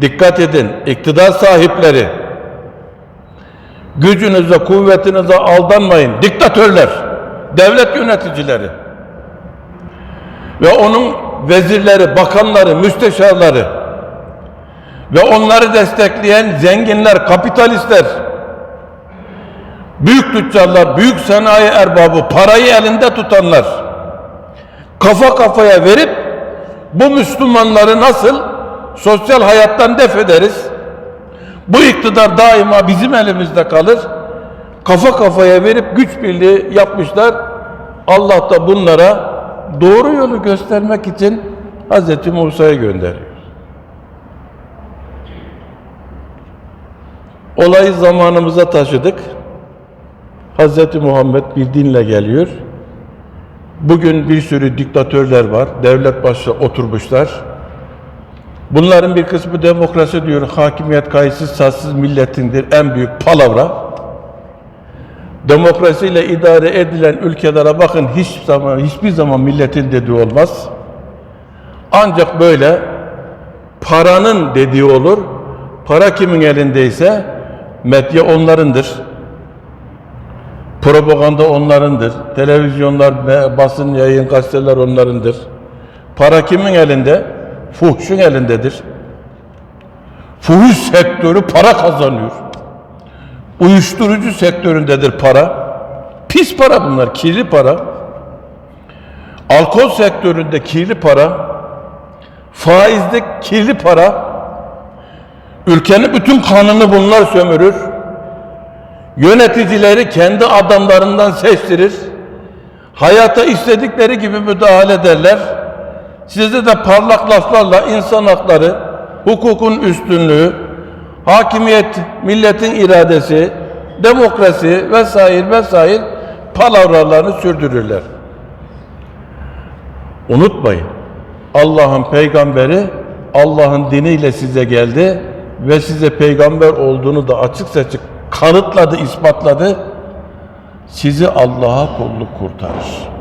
Dikkat edin, iktidar sahipleri. Gücünüze, kuvvetinize aldanmayın. Diktatörler, devlet yöneticileri ve onun vezirleri, bakanları, müsteşarları ve onları destekleyen zenginler, kapitalistler, büyük tüccarlar, büyük sanayi erbabı, parayı elinde tutanlar kafa kafaya verip bu Müslümanları nasıl sosyal hayattan def ederiz? Bu iktidar daima bizim elimizde kalır. Kafa kafaya verip güç birliği yapmışlar. Allah da bunlara doğru yolu göstermek için Hz. Musa'yı gönderiyor. Olayı zamanımıza taşıdık. Hz. Muhammed bir dinle geliyor. Bugün bir sürü diktatörler var. Devlet başta oturmuşlar. Bunların bir kısmı demokrasi diyor. Hakimiyet kayıtsız satsız milletindir. En büyük palavra. Demokrasiyle idare edilen ülkelere bakın hiç zaman hiçbir zaman milletin dediği olmaz. Ancak böyle paranın dediği olur. Para kimin elindeyse medya onlarındır. Propaganda onlarındır. Televizyonlar, basın, yayın, gazeteler onlarındır. Para kimin elinde? Fuhşun elindedir. Fuhuş sektörü para kazanıyor. Uyuşturucu sektöründedir para. Pis para bunlar, kirli para. Alkol sektöründe kirli para. Faizde kirli para. Ülkenin bütün kanını bunlar sömürür. Yöneticileri kendi adamlarından seçtirir. Hayata istedikleri gibi müdahale ederler. Size de parlak laflarla insan hakları, hukukun üstünlüğü, hakimiyet, milletin iradesi, demokrasi vesaire vesaire palavralarını sürdürürler. Unutmayın. Allah'ın peygamberi Allah'ın diniyle size geldi ve size peygamber olduğunu da açık seçik kanıtladı, ispatladı. Sizi Allah'a kulluk kurtarır.